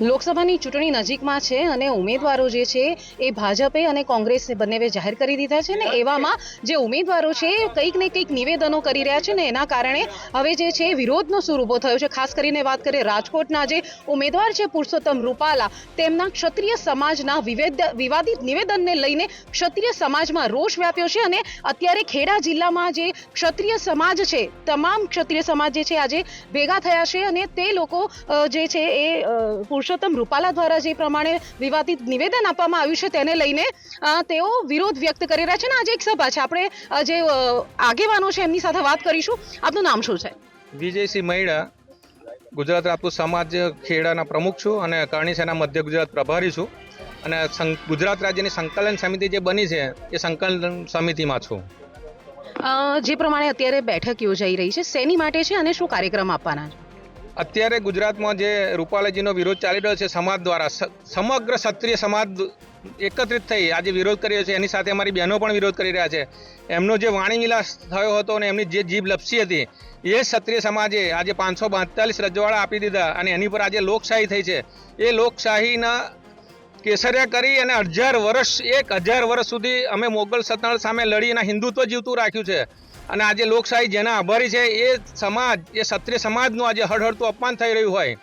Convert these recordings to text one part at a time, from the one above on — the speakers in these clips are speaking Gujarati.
લોકસભાની ચૂંટણી નજીકમાં છે અને ઉમેદવારો જે છે એ ભાજપે અને કોંગ્રેસે બંને જાહેર કરી દીધા છે ને એવામાં જે ઉમેદવારો છે કંઈક ને કંઈક નિવેદનો કરી રહ્યા છે ને એના કારણે હવે જે છે વિરોધનો સૂર ઊભો થયો છે. ખાસ કરીને વાત કરીએ રાજકોટના જે ઉમેદવાર છે પુરુષોત્તમ રૂપાલા, તેમના ક્ષત્રિય સમાજના વિવેદ વિવાદિત નિવેદનને લઈને ક્ષત્રિય સમાજમાં રોષ વ્યાપ્યો છે અને અત્યારે ખેડા જિલ્લામાં જે ક્ષત્રિય સમાજ છે, તમામ ક્ષત્રિય સમાજ જે છે આજે ભેગા થયા છે અને તે લોકો જે છે એ પુરુષોત્તમ રૂપાલા દ્વારા જે પ્રમાણે વિવાદિત નિવેદન આપવામાં આવ્યું છે તેને લઈને તેઓ વિરોધ વ્યક્ત કરી રહ્યા છે અને આજે એક સભા છે. આપણે જે આગેવાનો છે એમની સાથે વાત કરીશું. આપનું નામ શું છે? વિજયસિંહ મૈડા ગુજરાત રાજપૂત સમાજ ખેડાના પ્રમુખ છું અને કરણી સેના મધ્ય ગુજરાત પ્રભારી છું. અને ગુજરાત રાજ્યની સંકલન સમિતિ જે બની છે એ સંકલન સમિતિમાં છું. જે પ્રમાણે અત્યારે બેઠક યોજાઈ રહી છે શેની માટે છે અને શું કાર્યક્રમ આપવાના છે? અત્યારે ગુજરાતમાં જે રૂપાલાજીનો વિરોધ ચાલી રહ્યો છે સમાજ દ્વારા સમગ્ર ક્ષત્રિય સમાજ એકત્રિત થઈ આજે વિરોધ કરી રહ્યો છે. એની સાથે અમારી બહેનો પણ વિરોધ કરી રહ્યા છે. એમનો જે વાણી વિલાસ થયો હતો અને એમની જે જીભ લપસી હતી, એ ક્ષત્રિય સમાજે આજે પાંચસો બાંતાલીસ રજવાડા આપી દીધા અને એની પર આજે લોકશાહી થઈ છે. એ લોકશાહીના કેસરિયા કરી અને હજાર વર્ષ, એક હજાર વર્ષ સુધી અમે મોગલ સત્તાણ સામે લડી અને હિન્દુત્વ જીવતું રાખ્યું છે. અને આજે લોકશાહી જેના આભારી છે, એ સમાજ, એ ક્ષત્રિય સમાજનું આજે હળહળતું અપમાન થઈ રહ્યું હોય.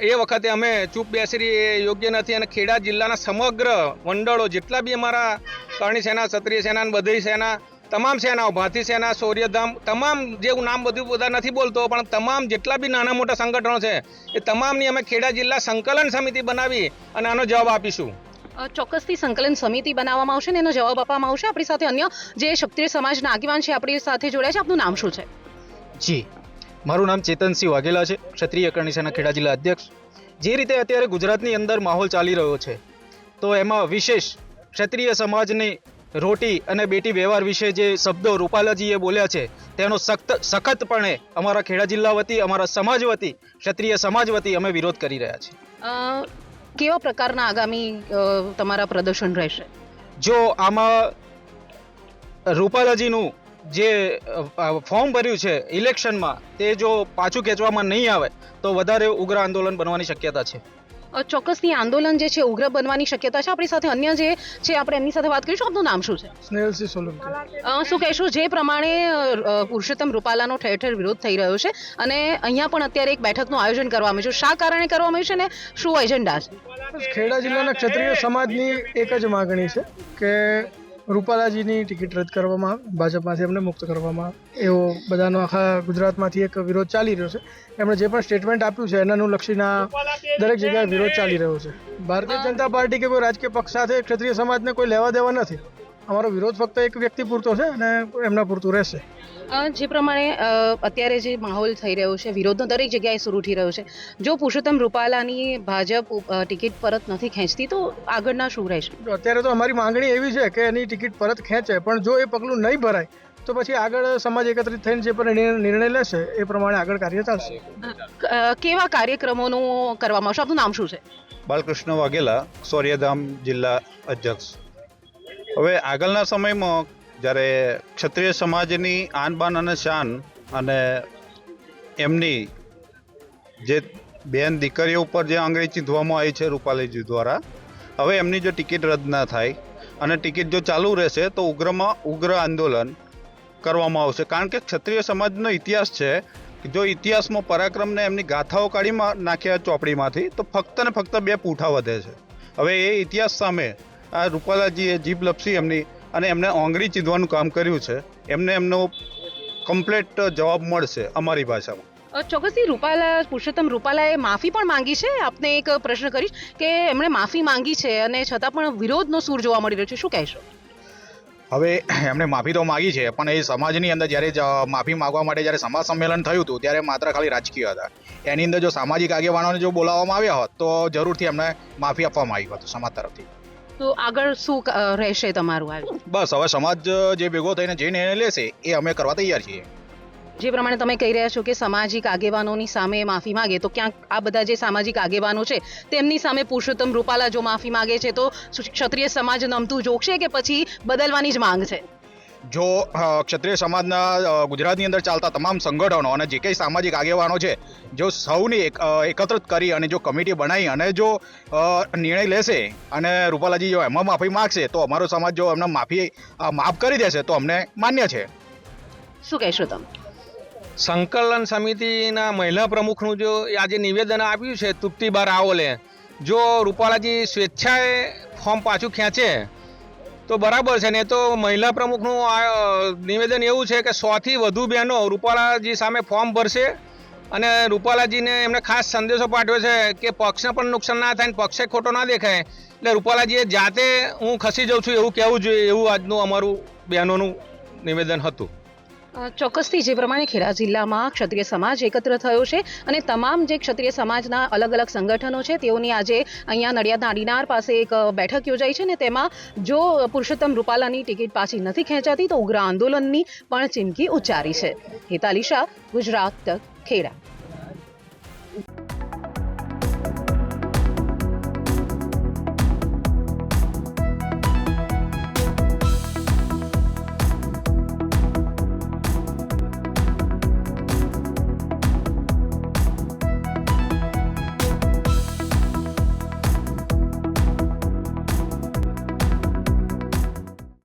એ વખતે અમે ચૂપ બેસી રહી એ યોગ્ય નથી અને ખેડા જિલ્લાના સમગ્ર મંડળો, જેટલા બી અમારા કરણી સેના, ક્ષત્રિય સેના બધી સેના તમામ સેનાઓ ભાતી સેના સૌર્યધામ તમામ જે હું નામ બધું બધા નથી બોલતો પણ તમામ જેટલા બી નાના મોટા સંગઠનો છે એ તમામની અમે ખેડા જિલ્લા સંકલન સમિતિ બનાવી અને આનો જવાબ આપીશું. ચોક્કસથી સંકલન સમિતિ બનાવવામાં આવશે ને એનો જવાબ આપવામાં આવશે. આપણી સાથે અન્ય જે ક્ષત્રિય સમાજના આગેવાન છે આપણી સાથે જોડાયા છે. આપનું નામ શું છે? જી મારું નામ ચેતનસિંહ વાઘેલા છે ક્ષત્રિય કરણી સેના ખેડા જિલ્લા અધ્યક્ષ. જે રીતે અત્યારે ગુજરાતની અંદર માહોલ ચાલી રહ્યો છે તો એમાં વિશેષ ક્ષત્રિય સમાજની રોટી અને બેટી વ્યવહાર વિશે જે શબ્દો રૂપાલાજીએ બોલ્યા છે તેનો સખત સખતપણે અમારા ખેડા જિલ્લા વતી અમારા સમાજ વતી ક્ષત્રિય સમાજ વતી અમે વિરોધ કરી રહ્યા છીએ. કેવા પ્રકારના આગામી તમારા પ્રદર્શન રહેશે? જો આમાં રૂપાલાજીનું જે ફોર્મ ભર્યું છે ઇલેક્શનમાં તે જો પાછું ખેંચવામાં નહીં આવે તો વધારે ઉગ્ર આંદોલન બનવાની શક્યતા છે. અ, ચોક્કસથી આંદોલન જે છે ઉગ્ર બનવાની શક્યતા છે. આપણી સાથે અન્ય જે છે આપણે એમની સાથે વાત કરીશું. આપનું નામ શું છે? સ્નેહલસિંહ સોલંકી. શું કહેશું? જે પ્રમાણે પુરુષોત્તમ રૂપાલાનો ઠેર ઠેર વિરોધ થઈ રહ્યો છે અને અહીંયા પણ અત્યારે એક બેઠકનું આયોજન કરવામાં આવ્યું છે. શા કારણે કરવામાં આવ્યું છે ને શું એજન્ડા છે? ખેડા જિલ્લાના ક્ષત્રિય સમાજની એક જ માગણી છે કે રૂપાલાજીની ટિકિટ રદ કરવામાં આવે, ભાજપમાંથી એમને મુક્ત કરવામાં આવે. એવો બધાનો આખા ગુજરાતમાંથી એક વિરોધ ચાલી રહ્યો છે. એમણે જે પણ સ્ટેટમેન્ટ આપ્યું છે, એનાનું લક્ષીના દરેક જગ્યાએ વિરોધ ચાલી રહ્યો છે. ભારતીય જનતા પાર્ટી કે કોઈ રાજકીય પક્ષ સાથે ક્ષત્રિય સમાજને કોઈ લેવા દેવા નથી. અમારો વિરોધ ફક્ત એક વ્યક્તિ પૂરતો છે અને એમના પૂરતું રહેશે. જે પ્રમાણે અત્યારે જે માહોલ થઈ રહ્યો છે વિરોધનો દરેક જગ્યાએ શરૂ ઉઠી રહ્યો છે. જો પુરુષોત્તમ રૂપાલાની ભાજપ ટિકિટ પરત નથી ખેંચતી તો આગળના શું રહેશે? અત્યારે તો અમારી માંગણી એવી છે કે એની ટિકિટ પરત ખેંચે પણ જો એ પગલું નહીં ભરાય તો પછી આગળ સમાજ એકત્રિત થઈને જે પણ નિર્ણય નિર્ણય લેશે એ પ્રમાણે આગળ કાર્ય ચાલશે. કેવા કાર્યક્રમોનું કરવામાં આવશે? આપનું નામ શું છે? બાલકૃષ્ણ વાઘેલા સૌર્યધામ જિલ્લા અધ્યક્ષ. હવે આગળના સમયમાં જ્યારે ક્ષત્રિય સમાજની આન બાન અને શાન અને એમની જે બેન દીકરીઓ ઉપર જે આંગળી ચીંધવામાં આવી છે રૂપાલીજી દ્વારા, હવે એમની જો ટિકિટ રદ ના થાય અને ટિકિટ જો ચાલુ રહેશે તો ઉગ્રમાં ઉગ્ર આંદોલન કરવામાં આવશે. કારણ કે ક્ષત્રિય સમાજનો ઇતિહાસ છે જો ઇતિહાસમાં પરાક્રમને એમની ગાથાઓ કાઢી નાખ્યા ચોપડીમાંથી, તો ફક્ત ને ફક્ત બે પૂઠા વધે છે. હવે એ ઇતિહાસ સામે આ રૂપાલાજીએ જીભ લપસી એમની અને એમને આંગળી ચીંધવાનું કામ કર્યું છે. એમને એમનો કમ્પ્લેટ જવાબ મળશે અમારી ભાષામાં. ચોક્કસથી રૂપાલા પુરુષોત્તમ રૂપાલાએ માફી પણ માંગી છે? આપને એક પ્રશ્ન કરીશ કે એમણે માફી માંગી છે અને છતાં પણ વિરોધનો સૂર જોવા મળી રહ્યો છે. શું કહેશો? હવે એમણે માફી તો માગી છે પણ એ સમાજની અંદર જ્યારે માફી માગવા માટે જ્યારે સમાજ સંમેલન થયું હતું ત્યારે માત્ર ખાલી રાજકીય હતા. એની અંદર જો સામાજિક આગેવાનોને જો બોલાવવામાં આવ્યા હોત તો જરૂરથી એમને માફી આપવામાં આવી હોત સમાજ તરફથી. તો આગળ શું રહેશે તમારું આ બસ હવે સમાજ જે ભેગો થઈને જે નિર્ણય લેશે એ અમે કરવા તૈયાર છીએ. જે પ્રમાણે તમે કહી રહ્યા છો કે સામાજિક આગેવાનોની સામે માફી માંગે તો ક્યાંક આ બધા જે સામાજિક આગેવાનો છે તેમની સામે પુરુષોત્તમ રૂપાલા જો માફી માંગે છે તો ક્ષત્રિય સમાજ નમતું જોગશે કે પછી બદલવાની જ માંગ છે? જો ક્ષત્રિય સમાજના ગુજરાતની અંદર ચાલતા તમામ સંગઠનો અને જે કંઈ સામાજિક આગેવાનો છે જો સૌને એકત્રિત કરી અને જો કમિટી બનાવી અને જો નિર્ણય લેશે અને રૂપાલાજી જો એમાં માફી માગશે તો અમારો સમાજ જો એમને માફી માફ કરી દેશે તો અમને માન્ય છે. શું કહેશો તમે? સંકલન સમિતિના મહિલા પ્રમુખનું જો આજે નિવેદન આપ્યું છે તૃપ્તિબા રાવલે જો રૂપાલાજી સ્વેચ્છાએ ફોર્મ પાછું ખેંચે તો બરાબર છે ને તો મહિલા પ્રમુખનું આ નિવેદન એવું છે કે સોથી વધુ બહેનો રૂપાલાજી સામે ફોર્મ ભરશે અને રૂપાલાજીને એમને ખાસ સંદેશો પાઠવ્યો છે કે પક્ષને પણ નુકસાન ના થાય ને પક્ષે ખોટો ના દેખાય. એટલે રૂપાલાજીએ જાતે હું ખસી જાઉં છું એવું કહેવું જોઈએ એવું આજનું અમારું બહેનોનું નિવેદન હતું. ચોક્કસથી જે પ્રમાણે ખેડા જિલ્લામાં ક્ષત્રિય સમાજ એકત્ર થયો છે અને તમામ જે ક્ષત્રિય સમાજના અલગ અલગ સંગઠનો છે, તેઓની આજે અહીંયા નડિયાદના અડીનાર પાસે એક બેઠક યોજાઈ છે ને તેમાં જો પુરુષોત્તમ રૂપાલાની ટિકિટ પાછી નથી ખેંચાતી તો ઉગ્ર આંદોલનની પણ ચીમકી ઉચ્ચારી છે. હેતાલી શાહ, ગુજરાત તક ખેડા.